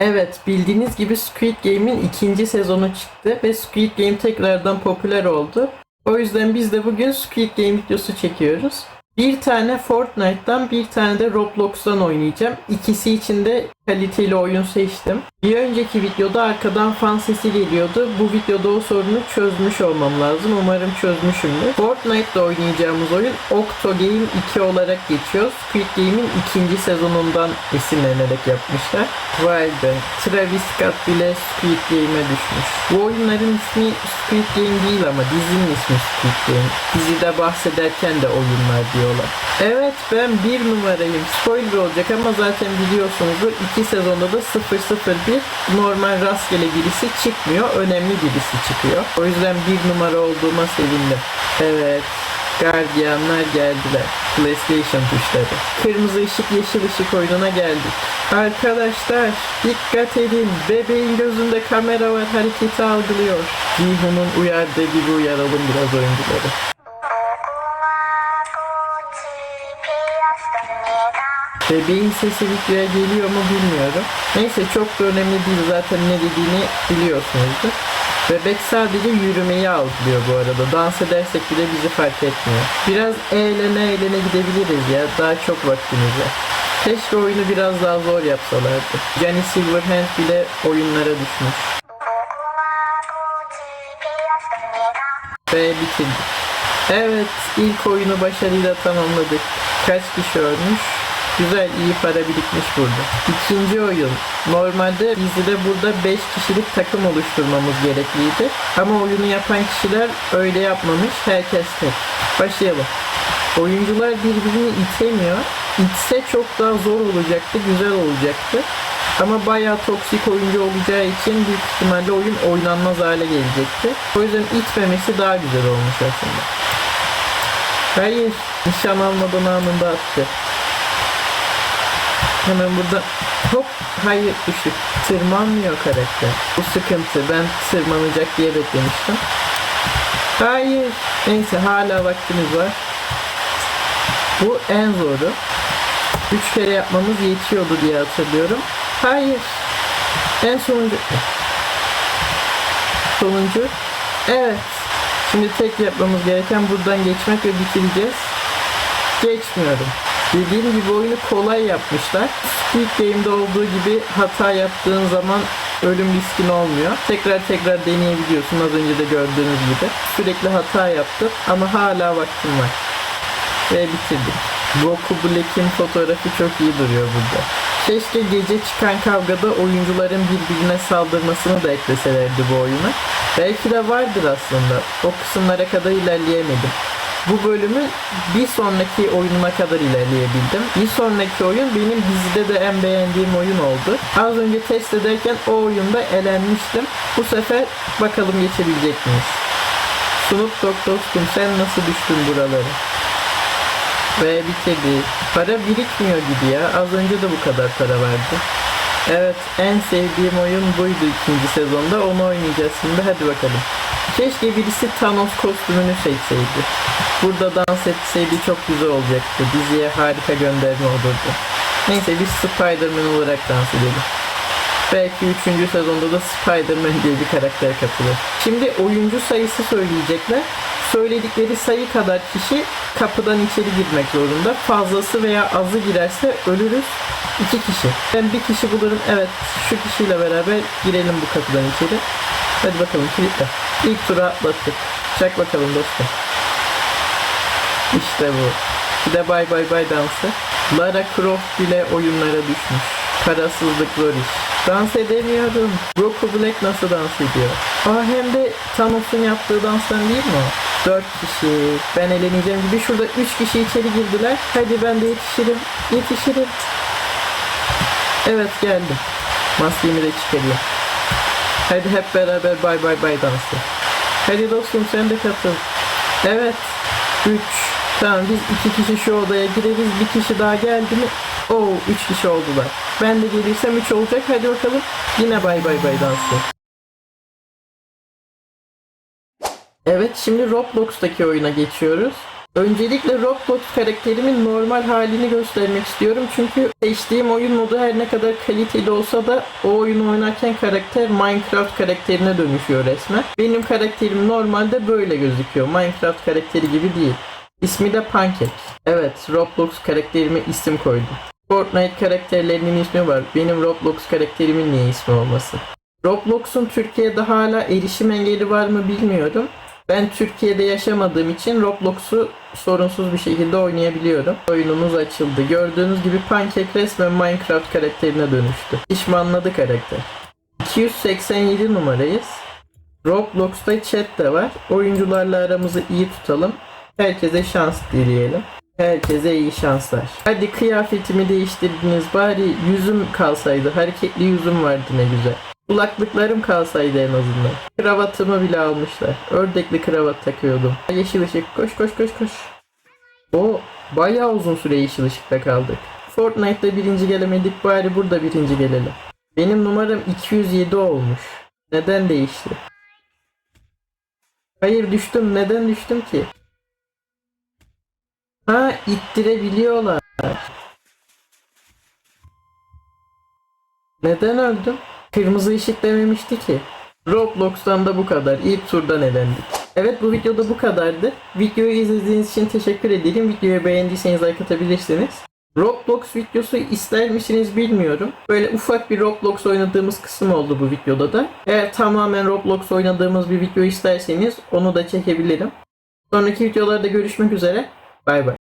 Evet bildiğiniz gibi Squid Game'in ikinci sezonu çıktı ve Squid Game tekrardan popüler oldu. O yüzden biz de bugün Squid Game videosu çekiyoruz. Bir tane Fortnite'dan bir tane de Roblox'tan oynayacağım. İkisi için de kaliteli oyun seçtim. Bir önceki videoda arkadan fan sesi geliyordu. Bu videoda o sorunu çözmüş olmam lazım. Umarım çözmüşümdür. Fortnite'da oynayacağımız oyun Octo Game 2 olarak geçiyor. Squid Game'in ikinci sezonundan esinlenerek yapmışlar. Vay be. Travis Scott bile Squid Game'e düşmüş. Bu oyunların ismi Squid Game değil ama dizinin ismi Squid Game. Dizide bahsederken de oyunlar diyorlar. Evet ben bir numarayım. Spoiler olacak ama zaten biliyorsunuzdur. iki sezonda da 001 normal rastgele birisi çıkmıyor. Önemli birisi çıkıyor. O yüzden bir numara olduğuma sevindim. Evet. Gardiyanlar geldiler. PlayStation tuşları. Kırmızı ışık yeşil ışık oyununa geldik. Arkadaşlar dikkat edin. Bebeğin gözünde kamera var hareketi algılıyor. Jihoon'un uyardığı gibi uyaralım biraz oyuncuları. Bebeğin sesi videoya geliyor mu bilmiyorum. Neyse çok da önemli değil zaten ne dediğini biliyorsunuzdur. Bebek sadece yürümeyi algılıyor bu arada. Dans edersek bile bizi fark etmiyor. Biraz eğlene eğlene gidebiliriz ya. Daha çok vaktimiz var. Keşke oyunu biraz daha zor yapsalardı. Johnny Silverhand bile oyunlara düşmüş. Ve bitirdik. Evet, ilk oyunu başarıyla tamamladık. Kaç kişi ölmüş? Güzel, iyi para birikmiş burada. İkinci oyun. Normalde dizide burada 5 kişilik takım oluşturmamız gerekliydi. Ama oyunu yapan kişiler öyle yapmamış. Herkes tek. Başlayalım. Oyuncular birbirini itemiyor. İtse çok daha zor olacaktı, güzel olacaktı. Ama bayağı toksik oyuncu olacağı için büyük ihtimalle oyun oynanmaz hale gelecekti. O yüzden itmemesi daha güzel olmuş aslında. Hayır, nişan almadan anında attı. Hemen burada hop hayır düştük. Tırmanmıyor karakter. Bu sıkıntı. Ben tırmanacak diye beklemiştim. Hayır. Neyse hala vaktimiz var. Bu en zoru. Üç kere yapmamız yetiyordu diye hatırlıyorum. Hayır. En sonuncu. Sonuncu. Evet. Şimdi tek yapmamız gereken buradan geçmek ve bitireceğiz. Geçmiyorum. Dediğim gibi oyunu kolay yapmışlar. Squid Game'de olduğu gibi hata yaptığın zaman ölüm riskin olmuyor. Tekrar tekrar deneyebiliyorsun az önce de gördüğünüz gibi. Sürekli hata yaptım ama hala vaktim var. Ve bitirdik. Goku Black'in fotoğrafı çok iyi duruyor burada. Keşke gece çıkan kavgada oyuncuların birbirine saldırmasını da ekleselerdi bu oyuna. Belki de vardır aslında. O kısımlara kadar ilerleyemedim. Bu bölümün bir sonraki oyununa kadar ilerleyebildim. Bir sonraki oyun benim dizide de en beğendiğim oyun oldu. Az önce test ederken o oyunda elenmiştim. Bu sefer bakalım geçebilecek miyiz? Snoop Dogg sen nasıl düştün buralara? Ve bitirdi. Para birikmiyor gibi ya. Az önce de bu kadar para verdi. Evet en sevdiğim oyun buydu ikinci sezonda. Onu oynayacağız şimdi hadi bakalım. Keşke birisi Thanos kostümünü seçseydi. Burada dans etseydi çok güzel olacaktı. Diziye harika gönderme olurdu. Neyse biz Spider-Man olarak dans edelim. Belki 3. sezonda da Spider-Man diye bir karakter katılır. Şimdi oyuncu sayısı söyleyecekler. Söyledikleri sayı kadar kişi kapıdan içeri girmek zorunda. Fazlası veya azı girerse ölürüz. İki kişi. Ben bir kişi bulurum. Evet şu kişiyle beraber girelim bu kapıdan içeri. Hadi bakalım kilitle. İlk tura atlattık. Çak bakalım dostum. İşte bu. Bir de bay bay bay dansı. Lara Croft bile oyunlara düşmüş. Parasızlık zor iş. Dans edemiyorum. Goku Black nasıl dans ediyor? Aa hem de Thanos'un yaptığı danstan değil mi o? 4 kişi. Ben eğleneceğim gibi şurada 3 kişi içeri girdiler. Hadi ben de yetişirim. Yetişirim. Evet geldim. Maskemi de çıkarayım. Hadi hep beraber bay bay bay dansı. Hadi dostum sen de katıl. Evet. 3. Tamam biz iki kişi şu odaya gireriz. Bir kişi daha geldi mi? Oo 3 kişi oldular. Ben de gelirsem 3 olacak. Hadi bakalım. Yine bay bay bay dansı. Evet şimdi Roblox'taki oyuna geçiyoruz. Öncelikle Roblox karakterimin normal halini göstermek istiyorum. Çünkü seçtiğim oyun modu her ne kadar kaliteli olsa da o oyunu oynarken karakter Minecraft karakterine dönüşüyor resmen. Benim karakterim normalde böyle gözüküyor. Minecraft karakteri gibi değil. İsmi de Pancake. Evet, Roblox karakterime isim koydum. Fortnite karakterlerinin ismi var. Benim Roblox karakterimin niye ismi olmasın? Roblox'un Türkiye'de hala erişim engeli var mı bilmiyorum. Ben Türkiye'de yaşamadığım için Roblox'u sorunsuz bir şekilde oynayabiliyorum. Oyunumuz açıldı. Gördüğünüz gibi Pancake resmen Minecraft karakterine dönüştü. İşmanladı karakter. 287 numarayız. Roblox'ta chat de var. Oyuncularla aramızı iyi tutalım. Herkese şans dileyelim. Herkese iyi şanslar. Hadi kıyafetimi değiştirdiniz bari yüzüm kalsaydı. Hareketli yüzüm vardı ne güzel. Kulaklıklarım kalsaydı en azından. Kravatımı bile almışlar. Ördekli kravat takıyordum. Yeşil ışık koş koş koş koş. O bayağı uzun süre yeşil ışıkta kaldık. Fortnite'da birinci gelemedik bari burada birinci gelelim. Benim numaram 207 olmuş. Neden değişti? Hayır düştüm. Neden düştüm ki? Ha ittirebiliyorlar. Neden öldüm? Kırmızı ışık dememişti ki. Roblox'tan da bu kadar. İlk turdan elendik. Evet bu videoda bu kadardı. Videoyu izlediğiniz için teşekkür ederim. Videoyu beğendiyseniz like atabilirsiniz. Roblox videosu ister misiniz bilmiyorum. Böyle ufak bir Roblox oynadığımız kısım oldu bu videoda da. Eğer tamamen Roblox oynadığımız bir video isterseniz onu da çekebilirim. Sonraki videolarda görüşmek üzere. Bay bay.